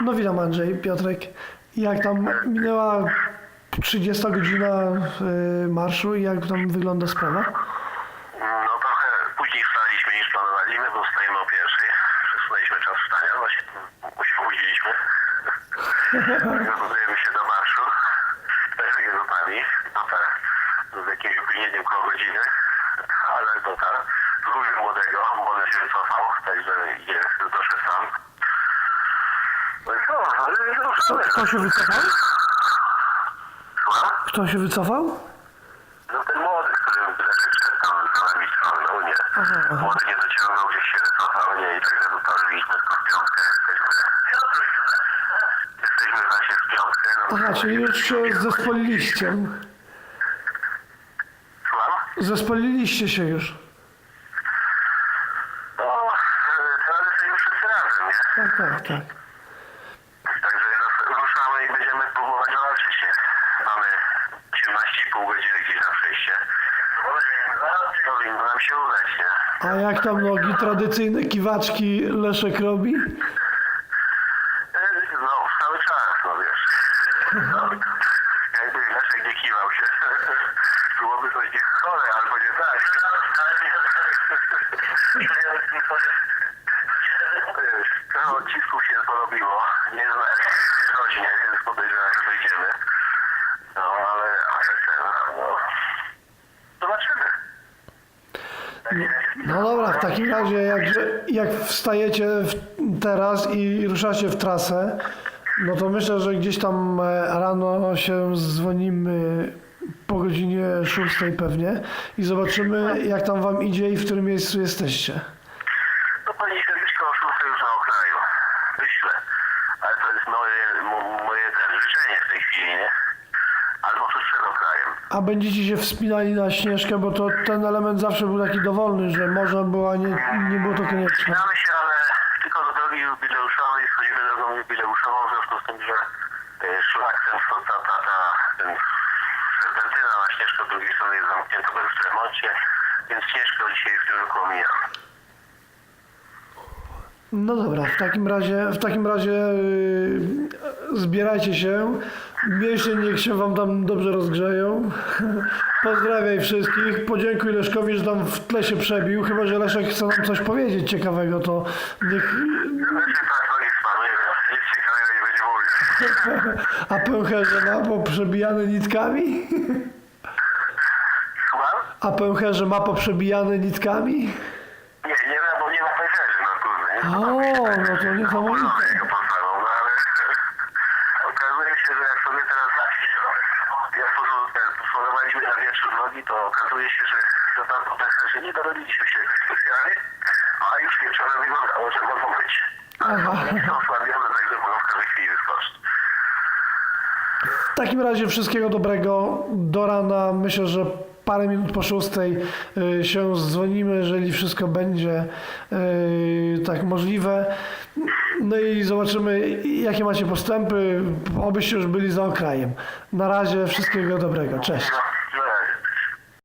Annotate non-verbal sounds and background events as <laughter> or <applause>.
No witam Andrzej, Piotrek. Jak tam minęła 30 godzina y, marszu i jak tam wygląda sprawa? No trochę później wstaliśmy niż planowaliśmy, bo wstajemy o pierwszej. Przesunęliśmy czas wstania, właśnie się obudziliśmy. Przygotowujemy się do marszu. Z nami. Dotarł z jakimś opóźnieniem koło godziny, ale dotarł. Zgubił młodego, młody się wycofał, także idzie doszedł sam. Ale Kto, kto się wycofał? Słucham? Kto się wycofał? No ten młody, który Leszek szedł tam z nami ciągnął, nie. Aha, aha. Młody nie dociągnął, gdzieś się wycofał, nie. I także dotarliśmy tylko w piątkę. Jesteśmy, jesteśmy właśnie w piątkę. No, Aha, czyli już się zespoliliście. Słucham? Zespoliliście się już. No, e, teraz jesteśmy wszyscy razem, nie. Tak, tak, tak. Także no, ruszamy i będziemy próbować walczyć, nie. Mamy 18,5 godziny gdzieś na przejście. Powinno nam się udać, nie. A jak tam nogi, tradycyjne kiwaczki Leszek robi? E, No, cały czas, no wiesz. No, jakby Leszek nie kiwał się, <laughs> byłoby coś nie chore, albo nie tak. Trochę odcisków się porobiło, nie znam rodzinie, więc podejrzewam, że dojdziemy. No, ale, ale ten, no, zobaczymy. No dobra, w takim razie jak, jak wstajecie w, teraz i ruszacie w trasę, no to myślę, że gdzieś tam e, rano się dzwonimy po godzinie 6 pewnie i zobaczymy jak tam wam idzie i w którym miejscu jesteście. No powinniśmy być koło szóstej już na okraju. Myślę. Ale to jest moje, mo- moje życzenie w tej chwili, nie? Albo okrajem. A będziecie się wspinali na śnieżkę, bo to ten element zawsze był taki dowolny, że można było, a nie, nie było to konieczne. Wspinamy się, ale tylko do drogi jubileuszowej, schodzimy drogą jubileuszową, w związku z tym, że e, szlak ten, ta, ta, ta, ten serpentyna na śnieżkę z drugiej strony jest zamknięta, bo jest w remoncie, więc śnieżkę dzisiaj w tym roku omijamy. No dobra, w takim razie, w takim razie yy, zbierajcie się. Miejcie, niech się wam tam dobrze rozgrzeją. <laughs> Pozdrawiaj wszystkich. Podziękuj Leszkowi, że tam w tle się przebił. Chyba, że Leszek chce nam coś powiedzieć ciekawego, to niech... <laughs> A pęcherze ma poprzebijane nitkami? Słucham? A pęcherze ma poprzebijane nitkami? Nie, nie ma, bo nie ma pejzaży, no kurde. O, no to niesamowite. jego pozwolą, no ale okazuje sobie teraz pozu- ten, pozwolowaliśmy na wieczór nogi, to okazuje się, że że tam po że nie dorobiliśmy się jakoś specjalnie, a już wieczorem wyglądało, że mogą być. Są osłabione, także mogą w każdej chwili wyskoczyć. W takim razie wszystkiego dobrego. Do rana myślę, że parę minut po szóstej y, się dzwonimy, jeżeli wszystko będzie y, tak możliwe. No i zobaczymy, jakie macie postępy, obyście już byli za okrajem. Na razie wszystkiego dobrego. Cześć.